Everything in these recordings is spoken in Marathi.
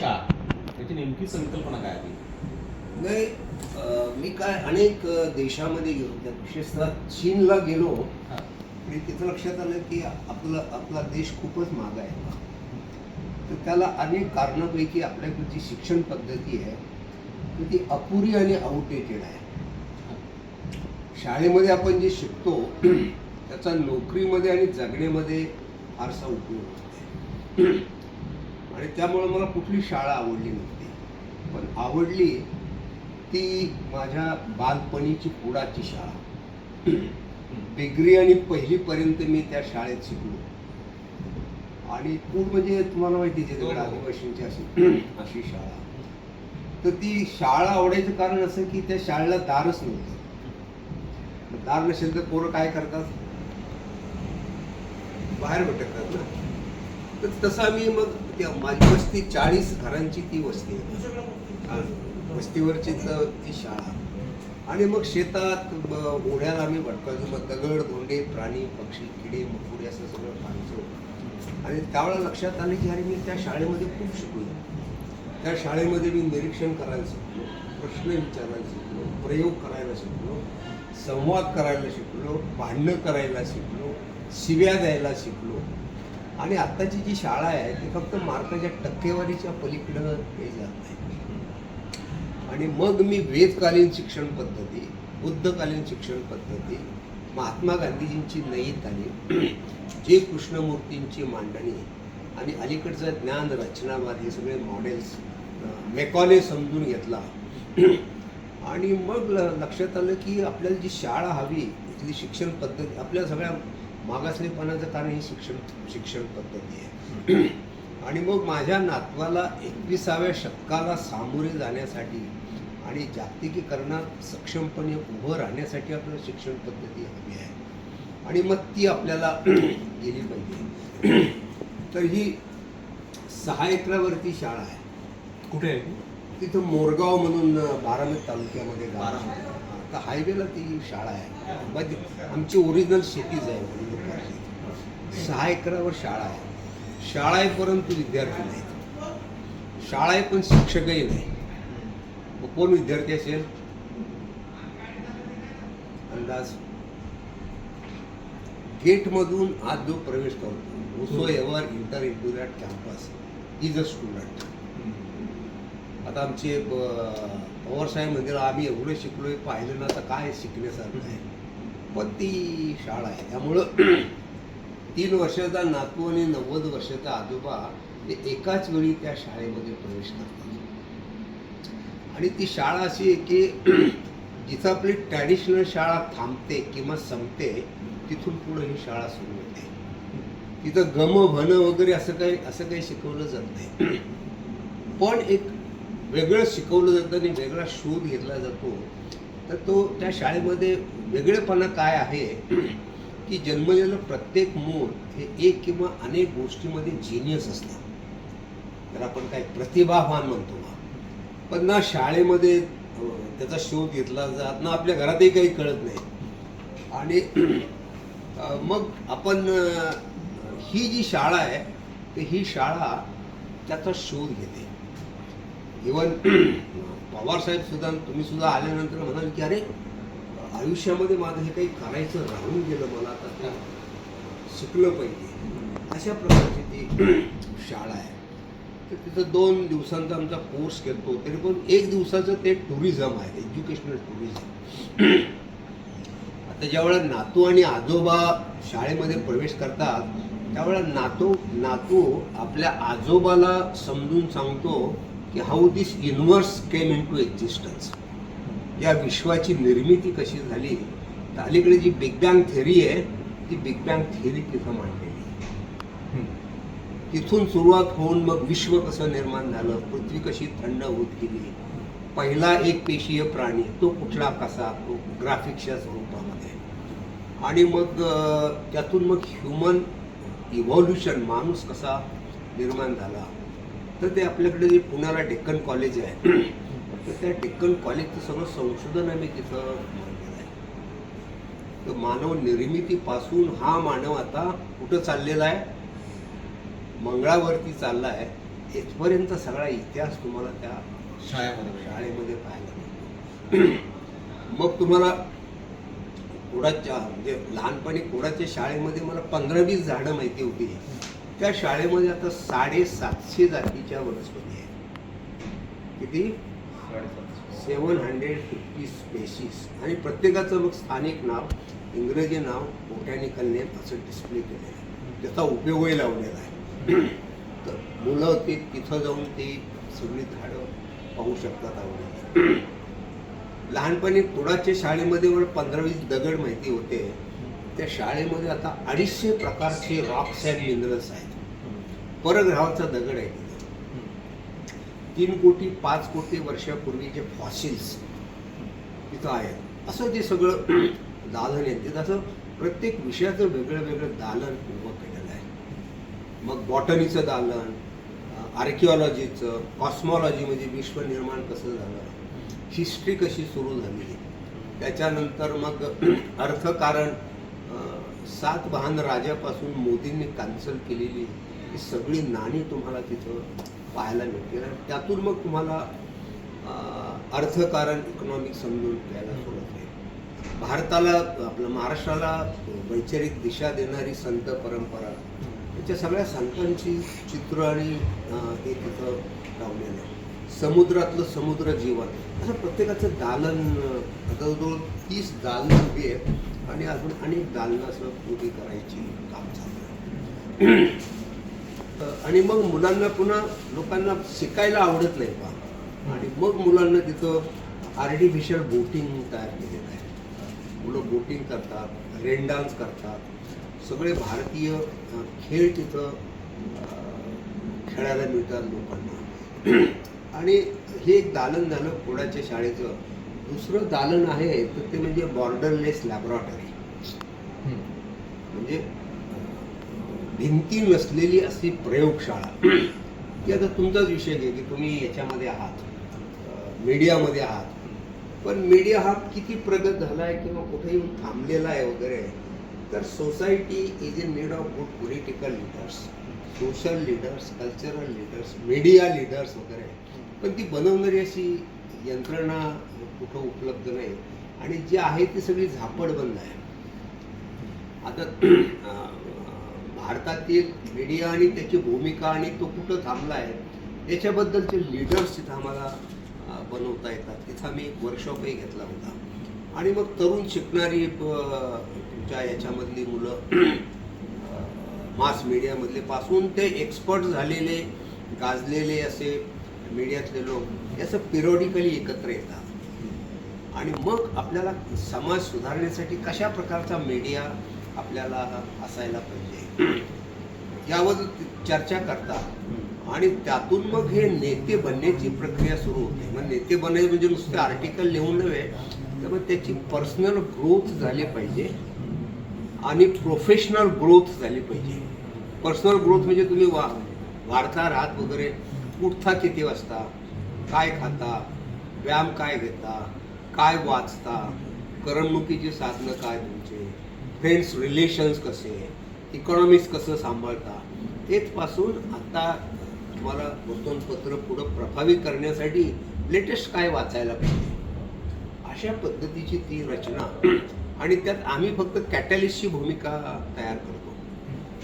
त्याची नेमकी संकल्पना काय नाही मी काय अनेक देशामध्ये गेलो त्या विशेषतः चीनला गेलो. आणि तिथं लक्षात आलं की आपला आपला देश खूपच माग आहे. तर त्याला अनेक कारणापैकी आपल्याकडची शिक्षण पद्धती आहे तर ती अपुरी आणि आउटडेटेड आहे. शाळेमध्ये आपण जे शिकतो त्याचा नोकरीमध्ये आणि जगण्यामध्ये फारसा उपयोग होत आणि त्यामुळं मला कुठली शाळा आवडली नव्हती. पण आवडली ती माझ्या बालपणीची कुडाची शाळा. डिग्री आणि पहिलीपर्यंत मी त्या शाळेत शिकलो. आणि कुड म्हणजे तुम्हाला माहिती आहे हो, तिकडे हो. आदिवासींची अशी अशी शाळा. तर ती शाळा आवडायचं कारण असं की त्या शाळेला दारच नव्हतं. दार नसेल तर पोरं काय करतात? बाहेर भटकतात ना. तर तसा मी मग त्या माझी वस्ती चाळीस घरांची ती वस्ती वस्तीवरची ती शाळा. आणि मग शेतात ब- ओढ्याला आम्ही भटकायचो मग दगड धोंडे प्राणी पक्षी किडे मकुडे असं सगळं पाहायचो आणि त्यावेळेला लक्षात आले की अरे मी त्या शाळेमध्ये खूप शिकलो त्या शाळेमध्ये मी निरीक्षण करायला शिकलो प्रश्न विचारायला शिकलो प्रयोग करायला शिकलो संवाद करायला शिकलो भांडणं करायला शिकलो शिव्या द्यायला शिकलो. आणि आत्ताची जी शाळा आहे ती फक्त मार्काच्या टक्केवारीच्या पलीकडं ते जात नाही. आणि मग मी वेदकालीन शिक्षण पद्धती बुद्धकालीन शिक्षण पद्धती महात्मा गांधीजींची नई तालीम जे कृष्णमूर्तींची मांडणी आणि अलीकडचं ज्ञान रचनावाद हे सगळे मॉडेल्स मेकॉले समजून घेतला. आणि मग लक्षात आलं की आपल्याला जी शाळा हवी इथली शिक्षण पद्धती आपल्या सगळ्या मागासलेपणाचं कारण ही शिक्षण शिक्षण पद्धती आहे. आणि मग माझ्या नातवाला एकविसाव्या शतकाला सामोरे जाण्यासाठी आणि जागतिकीकरणात सक्षमपणे उभं राहण्यासाठी आपल्याला शिक्षण पद्धती हवी आहे. आणि मग ती आपल्याला गेली पाहिजे. तर ही सहा एकरावरती शाळा आहे. कुठे आहे? तिथं मोरगाव म्हणून बारामती तालुक्यामध्ये गाव. हा, तर हायवेला ती शाळा आहे. म्हणजे आमची ओरिजिनल शेतीच आहे सहा एकरावर शाळा आहे. शाळा आहे परंतु विद्यार्थी नाहीत. शाळा आहे पण शिक्षकही नाही. मग कोण विद्यार्थी असेल? अंदाज. गेटमधून आज जो प्रवेश करतो whosoever enter into that campus is a student आता आमचे पवारसाहेब मंदिर आम्ही एवढं शिकलोय पाहिलं ना तर काय शिकण्यासारखं आहे. पण ती शाळा आहे. त्यामुळं तीन वर्षाचा नातू आणि नव्वद वर्षाचा आजोबा ते एकाच वेळी त्या शाळेमध्ये प्रवेश करतात. आणि ती शाळा अशी आहे की जिथं आपली ट्रॅडिशनल शाळा थांबते किंवा संपते तिथून पुढे ही शाळा सुरू होते. तिथं गम भन वगैरे असं काही असं काही शिकवलं जात नाही. पण एक वेगळं शिकवलं जातं आणि वेगळा शोध घेतला जातो. तर तो त्या शाळेमध्ये वेगळेपणा काय आहे? की जन्मलेलं प्रत्येक मूल हे एक किंवा अनेक गोष्टीमध्ये जिनियस असतात. तर आपण काय प्रतिभावान म्हणतो पण ना शाळेमध्ये त्याचा शोध घेतला जात ना आपल्या घरातही काही कळत नाही. आणि मग आपण ही जी शाळा आहे तर ही शाळा त्याचा शोध घेते. इवन पवार साहेब सुद्धा तुम्ही सुद्धा आल्यानंतर म्हणाल की अरे आयुष्यामध्ये माझं हे काही करायचं राहून गेलं मला आता त्या शिकलं पाहिजे. अशा प्रकारची ती शाळा आहे. तर तिथं दोन दिवसांचा आमचा कोर्स करतो तरी पण एक दिवसाचं ते टुरिझम आहे एज्युकेशनल टुरिझम आता ज्यावेळेला नातू आणि आजोबा शाळेमध्ये प्रवेश करतात त्यावेळेला नातू नातू आपल्या आजोबाला समजून सांगतो की how this universe came into existence या विश्वाची निर्मिती कशी झाली? तर अलीकडे जी बिग बँग थेअरी आहे ती बिग बँग थेअरी तिथं मांडलेली तिथून सुरुवात होऊन मग विश्व कसं निर्माण झालं पृथ्वी कशी थंड होत गेली पहिला एक पेशीय प्राणी तो कुठला कसा तो ग्राफिक्सच्या स्वरूपामध्ये. आणि मग त्यातून मग ह्युमन इव्हॉल्युशन माणूस कसा निर्माण झाला तर ते आपल्याकडे जे पुण्याला डेक्कन कॉलेज आहे तर त्या डेक्कन कॉलेजचं सगळं संशोधन आम्ही तिथं मांडलेलं आहे. तर मानव निर्मितीपासून हा मानव आता कुठं चाललेला आहे? मंगळावरती चालला आहे. इथपर्यंत सगळा इतिहास तुम्हाला त्या शाळेमध्ये शाळेमध्ये पाहायला मग तुम्हाला कोडाच्या म्हणजे लहानपणी कोडाच्या शाळेमध्ये मला पंधरा वीस झाडं माहिती होती. त्या शाळेमध्ये आता साडेसातशे जातीच्या वनस्पती आहेत. किती? Seven hundred fifty species. आणि प्रत्येकाचं मग स्थानिक नाव इंग्रजी नाव बोटॅनिकल नेम असं डिस्प्ले केलेलं आहे. त्याचा उपयोगही लावलेला आहे. तर मुलं ते तिथं जाऊन ते सगळी झाडं पाहू शकतात आवडीने. लहानपणी कुडाच्या शाळेमध्ये मला पंधरा वीस दगड माहिती होते. त्या शाळेमध्ये आता अडीचशे प्रकारचे रॉक्स अँड मिनरल्स आहेत. परग्रहाचा दगड आहे. तिथे तीन कोटी पाच कोटी वर्षापूर्वी जे फॉसिल्स तिथं आहेत असं ते सगळं दालन आहे तिथं असं प्रत्येक विषयाचं वेगळं वेगळं दालन उभं केलेलं आहे. मग बॉटनीचं दालन आर्किओलॉजीचं कॉस्मॉलॉजी म्हणजे विश्व निर्माण कसं झालं हिस्ट्री कशी सुरू झाली त्याच्यानंतर मग अर्थकारण सात वाहन राजापासून मोदींनी कॅन्सल केलेली ही सगळी नाणी तुम्हाला तिथं पाहायला मिळतील. आणि त्यातून मग तुम्हाला अर्थकारण इकॉनॉमिक समजून घ्यायला सुरुवात होईल भारताला आपलं महाराष्ट्राला वैचारिक दिशा देणारी संत परंपरा त्याच्या सगळ्या संतांची चित्र आणि हे तिथं लावलेलं आहे. समुद्रातलं समुद्र जीवन. असं प्रत्येकाचं दालन आता जवळजवळ तीस दालनं उभी आहेत आणि अजून अनेक दालनं असं उभी करायची काम चालू आहे आणि मग मुलांना पुन्हा लोकांना शिकायला आवडत नाही पहा आणि मग मुलांना तिथं आर्टिफिशियल बोटिंग तयार केलेलं आहे. मुलं बोटिंग करतात रेन डान्स करतात. सगळे भारतीय खेळ तिथं खेळायला मिळतात लोकांना. आणि हे एक दालन झालं कोणाच्या शाळेचं. दुसरं दालन आहे तर ते म्हणजे बॉर्डरलेस लॅबॉरेटरी म्हणजे भिंती नसलेली अशी प्रयोगशाळा. की आता तुमचाच विषय घे की तुम्ही याच्यामध्ये आहात. मीडियामध्ये आहात. पण मीडिया हा किती प्रगत झाला आहे किंवा कुठेही थांबलेला आहे वगैरे तर society is in need of good political leaders. Social leaders cultural leaders media leaders वगैरे. पण ती बनवणारी अशी यंत्रणा कुठं उपलब्ध नाही. आणि जी आहे ती सगळी झापडबंद आहे. आता भारतातील मीडिया आणि त्याची भूमिका आणि तो कुठं थांबला आहे याच्याबद्दलचे लीडर्स तिथं आम्हाला बनवता येतात. तिथं आम्ही एक वर्कशॉपही घेतला होता. आणि मग तरुण शिकणारी तुमच्या याच्यामधली मुलं मास मीडियामधले पासून ते एक्सपर्ट झालेले गाजलेले असे मीडियातले लोक याचं असं पिरियडिकली एकत्र येतात. आणि मग आपल्याला समाज सुधारण्यासाठी कशा प्रकारचा मीडिया आपल्याला असायला पाहिजे? यावर चर्चा करतात आणि त्यातून मग हे नेते बनण्याची प्रक्रिया सुरू होते. मग नेते बनायचे म्हणजे नुसते आर्टिकल लिहून नव्हे तर मग त्याची पर्सनल ग्रोथ झाली पाहिजे आणि प्रोफेशनल ग्रोथ झाली पाहिजे. पर्सनल ग्रोथ म्हणजे तुम्ही वा वाढता राहत वगैरे उठता किती वाजता काय खाता व्यायाम काय घेता काय वाचता करमणुकीची साधनं काय तुमचे फ्रेंड्स रिलेशन्स कसे इकॉनॉमिक्स कसं सांभाळता तेचपासून आता तुम्हाला वर्तमानपत्र पुढं प्रभावी करण्यासाठी लेटेस्ट काय वाचायला पाहिजे? अशा पद्धतीची ती रचना आणि त्यात आम्ही फक्त कॅटॅलिस्टची भूमिका तयार करतो.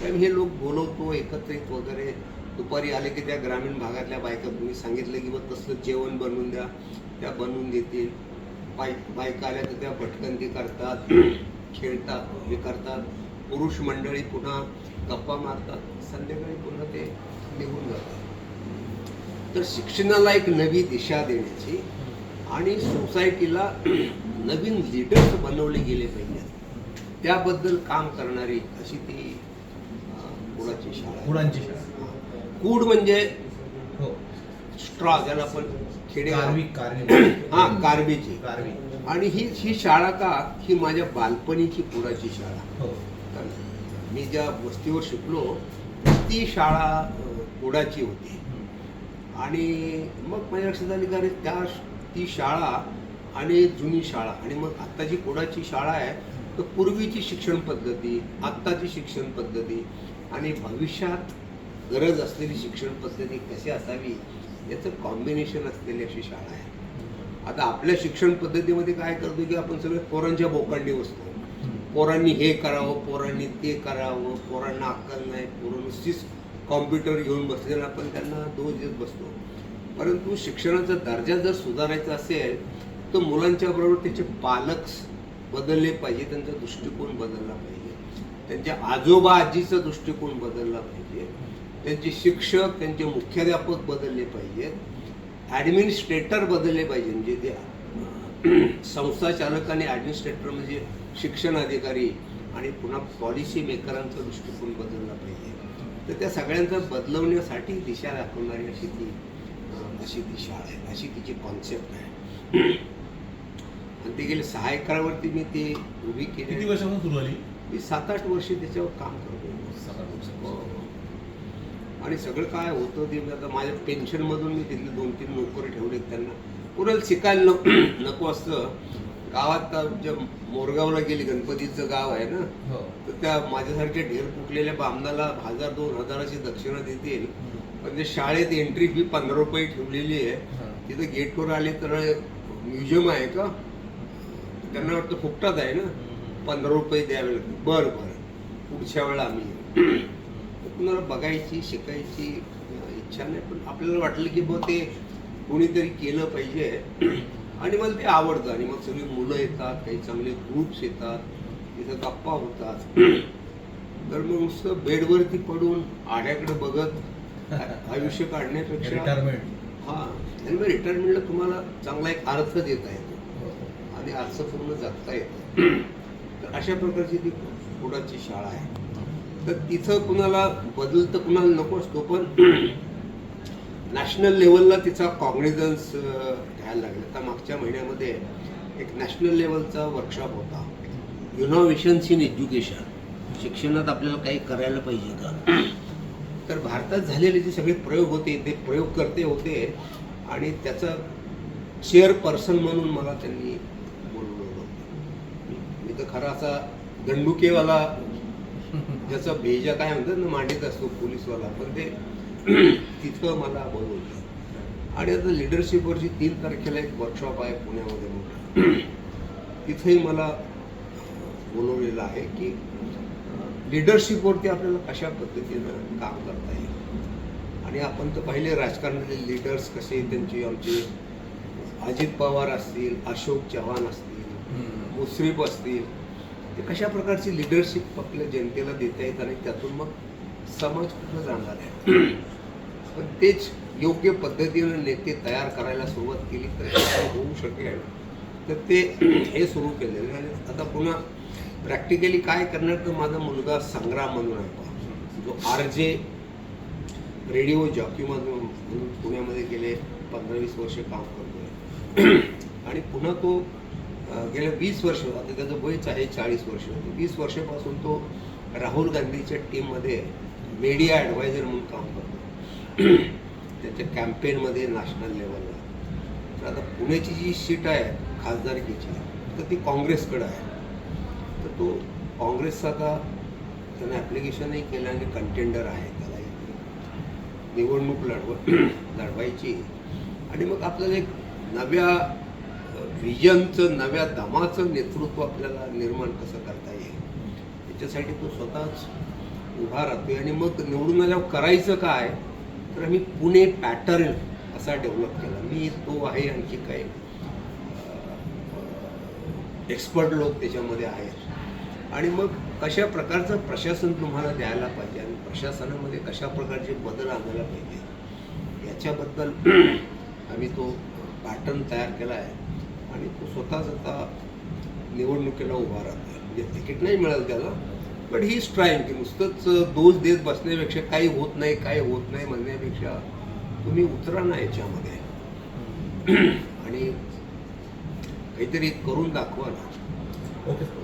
कारण हे लोक बोलवतो एकत्रित वगैरे. दुपारी आले की त्या ग्रामीण भागातल्या बायका तुम्ही सांगितलं की मग तसलं जेवण बनवून द्या त्या बनवून देतील. बाय बायका आल्या तर त्या भटकंती करतात खेळतात हे करतात. पुरुष मंडळी पुन्हा गप्पा मारतात संध्याकाळी पुन्हा ते निघून जातात. तर शिक्षणाला एक नवी दिशा देण्याची आणि सोसायटीला नवीन लीडर्स बनवले गेले पाहिजेत त्याबद्दल काम करणारी अशी ती कुडाची शाळा. मुलांची शाळा. कूड म्हणजे हो. स्ट्रॉ ज्याला आपण खेडे हा कारबीची कारवी आणि ही ही शाळा का ही माझ्या बालपणीची कुडाची शाळा. हो. मी ज्या वस्तीवर शिकलो ती शाळा कोडाची कुडाची होती. आणि मग माझ्या लक्षात आली का रे त्या ती शाळा आणि जुनी शाळा आणि मग आत्ताची कोडाची शाळा आहे तर पूर्वीची शिक्षण पद्धती आत्ताची शिक्षण पद्धती आणि भविष्यात गरज असलेली शिक्षण पद्धती कशी असावी याचं कॉम्बिनेशन असलेली अशी शाळा आहे. आता आपल्या शिक्षण पद्धतीमध्ये काय करतो की आपण सगळे पोरांच्या बोकांडी बसतो. पोरांनी हे करावं पोरांनी ते करावं पोरांना अक्कल नाही पोरं नुसतीच कॉम्प्युटर घेऊन बसलेलं आपण त्यांना दोष देत बसतो. परंतु शिक्षणाचा दर्जा जर सुधारायचा असेल तर मुलांच्या बरोबर त्याचे पालक बदलले पाहिजे त्यांचा दृष्टिकोन बदलला पाहिजे. त्यांच्या आजोबा आजीचा दृष्टिकोन बदलला पाहिजे. त्यांचे शिक्षक त्यांचे मुख्याध्यापक बदलले पाहिजेत ॲडमिनिस्ट्रेटर बदलले पाहिजे. म्हणजे ते संस्था चालक आणि ॲडमिनिस्ट्रेटर म्हणजे शिक्षण अधिकारी आणि पुन्हा पॉलिसी मेकरांचा दृष्टिकोन बदलला पाहिजे. तर त्या सगळ्यांचा बदलवण्यासाठी दिशा दाखवणारी अशी ती अशी ती शाळा आहे. अशी तिची कॉन्सेप्ट आहे. आणि ते गेले सहा एकरावरती मी ते उभी किती केली वर्षापासून सुरू झाली? मी सात आठ वर्ष त्याच्यावर काम करतो. सात आठ वर्षापासून. हो. आणि सगळं काय होतं ते आता माझ्या पेन्शनमधून मी तिथले दोन तीन नोकरी ठेवले त्यांना. कुणाला शिकायला नको नको असतं गावात जे मोरगावला गेली गणपतीचं गाव आहे ना हो. तर त्या माझ्यासारख्या ढेर फुटलेल्या बामणाला हजार दोन हजाराची दक्षिणा देतील. पण ते शाळेत एंट्री फी पंधरा रुपये ठेवलेली आहे. तिथं गेटवर आले तर म्युझियम आहे का? त्यांना वाटतं फुकटात आहे ना. पंधरा रुपये द्यावे लागतील. बरं बरं. पुढच्या वेळेला आम्ही कुणाला बघायची शिकायची इच्छा नाही पण आपल्याला वाटलं की बुवा ते कोणीतरी केलं पाहिजे. आणि मला ते आवडतं. आणि मग सगळी मुलं येतात काही चांगले ग्रुप्स येतात तिथं गप्पा होतात. तर मग नुसतं बेडवरती पडून आड्याकडे बघत आयुष्य काढण्यापेक्षा रिटायरमेंट हा आणि मग रिटायरमेंटला तुम्हाला चांगला एक अर्थ देता येतो. हो. आणि अर्थपूर्ण जगता येतं. तर अशा प्रकारची ती पुढाची शाळा आहे. तर तिथं कुणाला बदल तर कुणाला नको असतो पण नॅशनल लेवलला तिचा कॉग्निझन्स घ्यायला लागला. आता मागच्या महिन्यामध्ये एक नॅशनल लेवलचा वर्कशॉप होता. युनोव्हेशन्स इन एज्युकेशन शिक्षणात आपल्याला काही करायला पाहिजे का? तर भारतात झालेले जे सगळे प्रयोग होते ते प्रयोग करते होते आणि त्याचा चेअरपर्सन म्हणून मला त्यांनी बोलवलं होतं. मी तर खरा असा दंडुकेवाला ज्याचा भेजा काय म्हणतात ना मांडीत असतो पोलीसवाला. पण ते तिथं मला बोलवलं. आणि आता लिडरशिपवरची तीन तारखेला एक वर्कशॉप आहे पुण्यामध्ये मोठं. तिथेही मला बोलवलेलं आहे की लिडरशिपवरती आपल्याला कशा पद्धतीनं काम करता येईल? आणि आपण तर पहिले राजकारणातले लीडर्स कसे त्यांचे? आमचे अजित पवार असतील अशोक चव्हाण असतील मुश्रीफ असतील. ते कशा प्रकारची लिडरशिप आपल्या जनतेला देता येत आणि त्यातून मग समाज कुठं जाणार आहे? पण तेच योग्य पद्धतीनं नेते तयार करायला सुरुवात केली तर होऊ शकेल तर ते हे सुरू केलेलं आहे. आणि आता पुन्हा प्रॅक्टिकली काय करणार तर माझा मुलगा संग्राम म्हणून आहे पहा. जो आर जे रेडिओ जॉकीमधून म्हणून पुण्यामध्ये गेले पंधरा वीस वर्ष काम करतोय आणि पुन्हा तो गेल्या वीस वर्ष आता त्याचं वयच आहे चाळीस वर्ष वीस वर्षापासून तो राहुल गांधीच्या टीममध्ये मीडिया ॲडवायझर म्हणून काम करतो त्याच्या कॅम्पेनमध्ये नॅशनल लेवलला तर आता पुण्याची जी सीट आहे खासदारकीची तर ती काँग्रेसकडे आहे. तर तो काँग्रेसचा आता त्यानं ॲप्लिकेशनही केलं आणि कंटेंडर आहे त्याला. निवडणूक लढव लढवायची. आणि मग आपल्याला एक नव्या विजनचं नव्या दमाचं नेतृत्व आपल्याला निर्माण कसं करता येईल? त्याच्यासाठी तो स्वतःच उभा राहतोय. आणि मग निवडून आल्यावर करायचं काय? तर आम्ही पुणे पॅटर्न असा डेव्हलप केला. मी तो आहे आणखी काही एक्सपर्ट लोक त्याच्यामध्ये आहेत. आणि मग कशा प्रकारचं प्रशासन तुम्हाला द्यायला पाहिजे आणि प्रशासनामध्ये कशा प्रकारचे बदल आणायला पाहिजे याच्याबद्दल आम्ही तो पॅटर्न तयार केला आहे. आणि तो स्वतःच आता निवडणुकीला उभा राहतो म्हणजे तिकीट नाही मिळत त्याला. बट ही ट्राईंग की नुसतंच दोष देत बसण्यापेक्षा काही होत नाही काही होत नाही म्हणण्यापेक्षा तुम्ही उतरा ना याच्यामध्ये. आणि काहीतरी करून दाखवा ना. ओके